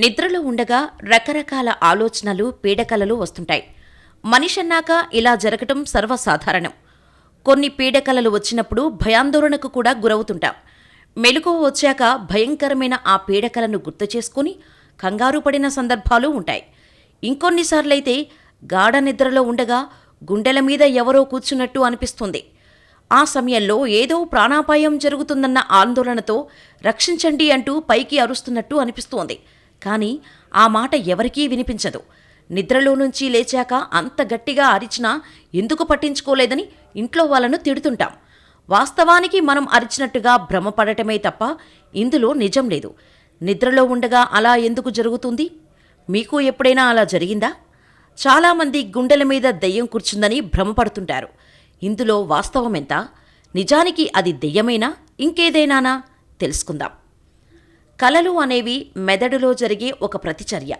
నిద్రలో ఉండగా రకరకాల ఆలోచనలు పీడకలలు వస్తుంటాయి. మనిషన్నాక ఇలా జరగటం సర్వసాధారణం. కొన్ని పీడకలలు వచ్చినప్పుడు భయాందోళనకు కూడా గురవుతుంటాం. మెలకువ వచ్చాక భయంకరమైన ఆ పీడకలను గుర్తు చేసుకుని కంగారు పడిన సందర్భాలు ఉంటాయి. ఇంకొన్నిసార్లైతే గాఢ నిద్రలో ఉండగా గుండెల మీద ఎవరో కూర్చున్నట్టు అనిపిస్తుంది. ఆ సమయంలో ఏదో ప్రాణాపాయం జరుగుతుందన్న ఆందోళనతో రక్షించండి అంటూ పైకి అరుస్తున్నట్టు అనిపిస్తోంది. కానీ ఆ మాట ఎవరికీ వినిపించదు. నిద్రలో నుంచి లేచాక అంత గట్టిగా అరిచినా ఎందుకు పట్టించుకోలేదని ఇంట్లో వాళ్ళను తిడుతుంటాం. వాస్తవానికి మనం అరిచినట్టుగా భ్రమపడటమే తప్ప ఇందులో నిజం లేదు. నిద్రలో ఉండగా అలా ఎందుకు జరుగుతుంది? మీకు ఎప్పుడైనా అలా జరిగిందా? చాలామంది గుండెల మీద దెయ్యం కూర్చుందని భ్రమపడుతుంటారు. ఇందులో వాస్తవమెంత? నిజానికి అది దెయ్యమేనా? ఇంకేదైనానా? తెలుసుకుందాం. కలలు అనేవి మెదడులో జరిగే ఒక ప్రతిచర్య.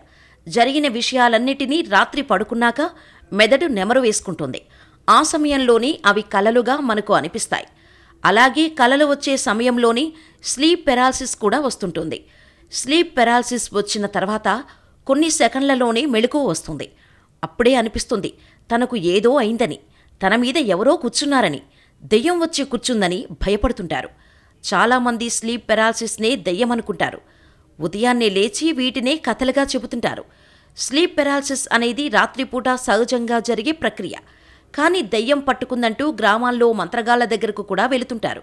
జరిగిన విషయాలన్నిటినీ రాత్రి పడుకున్నాక మెదడు నెమరు వేసుకుంటుంది. ఆ సమయంలోనే అవి కలలుగా మనకు అనిపిస్తాయి. అలాగే కలలు వచ్చే సమయంలోనే స్లీప్ పెరాలసిస్ కూడా వస్తుంటుంది. స్లీప్ పెరాలసిస్ వచ్చిన తర్వాత కొన్ని సెకండ్లలోనే మెళుకువ వస్తుంది. అప్పుడే అనిపిస్తుంది తనకు ఏదో అయిందని తన మీద ఎవరో కూర్చున్నారని దెయ్యం వచ్చి కూర్చుందని భయపడుతుంటారు. చాలామంది స్లీప్ పెరాలసిస్నే దెయ్యం అనుకుంటారు ఉదయాన్నే లేచి వీటినే కథలుగా చెబుతుంటారు. స్లీప్ పెరాలసిస్ అనేది రాత్రిపూట సహజంగా జరిగే ప్రక్రియ. కానీ దెయ్యం పట్టుకుందంటూ గ్రామాల్లో మంత్రగాళ్ళ దగ్గరకు కూడా వెళుతుంటారు.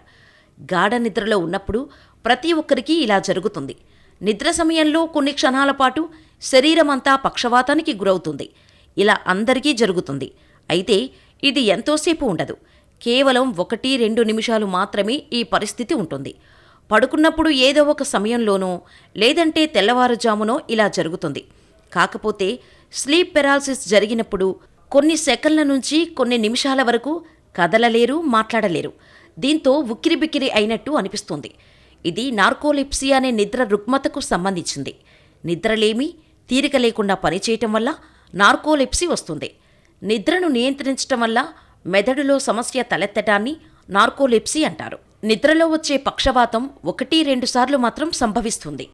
గాఢ నిద్రలో ఉన్నప్పుడు ప్రతి ఒక్కరికి ఇలా జరుగుతుంది. నిద్ర సమయంలో కొన్ని క్షణాల పాటు శరీరమంతా పక్షవాతానికి గురవుతుంది. ఇలా అందరికీ జరుగుతుంది. అయితే ఇది ఎంతోసేపు ఉండదు. కేవలం ఒకటి రెండు నిమిషాలు మాత్రమే ఈ పరిస్థితి ఉంటుంది. పడుకున్నప్పుడు ఏదో ఒక సమయంలోనో లేదంటే తెల్లవారుజామునో ఇలా జరుగుతుంది. కాకపోతే స్లీప్ పెరాలసిస్ జరిగినప్పుడు కొన్ని సెకన్ల నుంచి కొన్ని నిమిషాల వరకు కదలలేరు మాట్లాడలేరు. దీంతో ఉక్కిరిబిక్కిరి అయినట్టు అనిపిస్తుంది. ఇది నార్కోలిప్సీ అనే నిద్ర రుగ్మతకు సంబంధించింది. నిద్రలేమి తీరిక లేకుండా పనిచేయటం వల్ల నార్కోలిప్సీ వస్తుంది. నిద్రను నియంత్రించటం వల్ల మెదడులో సమస్య తలెత్తటాన్ని నార్కోలిప్సీ అంటారు. నిద్రలో వచ్చే పక్షవాతం ఒకటి రెండుసార్లు మాత్రం సంభవిస్తుంది.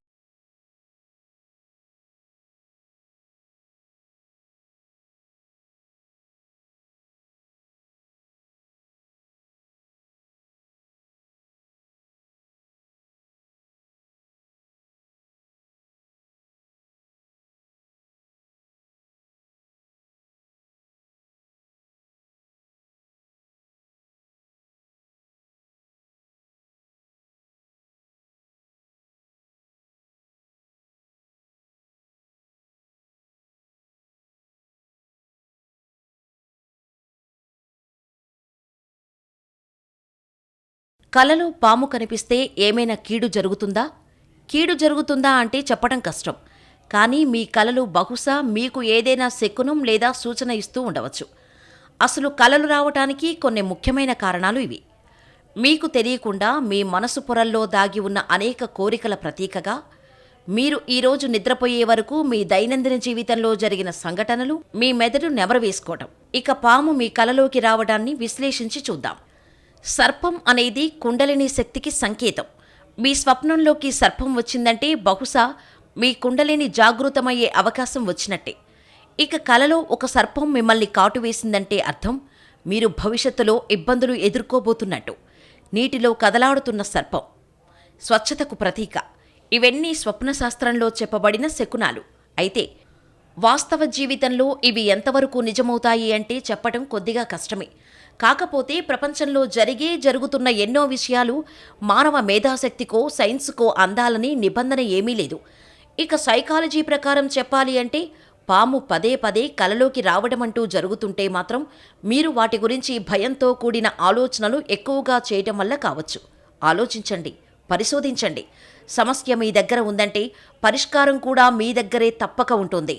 కలలో పాము కనిపిస్తే ఏమైనా కీడు జరుగుతుందా? కీడు జరుగుతుందా అంటే చెప్పడం కష్టం. కానీ మీ కలలు బహుశా మీకు ఏదైనా శకునం లేదా సూచన ఇస్తూ ఉండవచ్చు. అసలు కలలు రావటానికి కొన్ని ముఖ్యమైన కారణాలు ఇవి. మీకు తెలియకుండా మీ మనసు పొరల్లో దాగి ఉన్న అనేక కోరికల ప్రతీకగా మీరు ఈరోజు నిద్రపోయే వరకు మీ దైనందిన జీవితంలో జరిగిన సంఘటనలు మీ మెదడు నెమరవేసుకోవటం ఇక పాము మీ కలలోకి రావడాన్ని విశ్లేషించి చూద్దాం. సర్పం అనేది కుండలిని శక్తికి సంకేతం. మీ స్వప్నంలోకి సర్పం వచ్చిందంటే బహుశా మీ కుండలిని జాగృతమయ్యే అవకాశం వచ్చినట్టే. ఇక కలలో ఒక సర్పం మిమ్మల్ని కాటు వేసిందంటే అర్థం మీరు భవిష్యత్తులో ఇబ్బందులు ఎదుర్కోబోతున్నట్టు. నీటిలో కదలాడుతున్న సర్పం. స్వచ్ఛతకు ప్రతీక. ఇవన్నీ స్వప్నశాస్త్రంలో చెప్పబడిన శకునాలు. అయితే వాస్తవ జీవితంలో ఇవి ఎంతవరకు నిజమవుతాయి అంటే చెప్పడం కొద్దిగా కష్టమే. కాకపోతే ప్రపంచంలో జరిగే జరుగుతున్న ఎన్నో విషయాలు మానవ మేధాశక్తికో సైన్స్కో అందాలని నిబంధన ఏమీ లేదు. ఇక సైకాలజీ ప్రకారం చెప్పాలి అంటే పాము పదే పదే కలలోకి రావడం అంటూ జరుగుతుంటే మాత్రం మీరు వాటి గురించి భయంతో కూడిన ఆలోచనలు ఎక్కువగా చేయటం వల్ల కావచ్చు. ఆలోచించండి పరిశోధించండి. సమస్య మీ దగ్గర ఉందంటే పరిష్కారం కూడా మీ దగ్గరే తప్పక ఉంటుంది.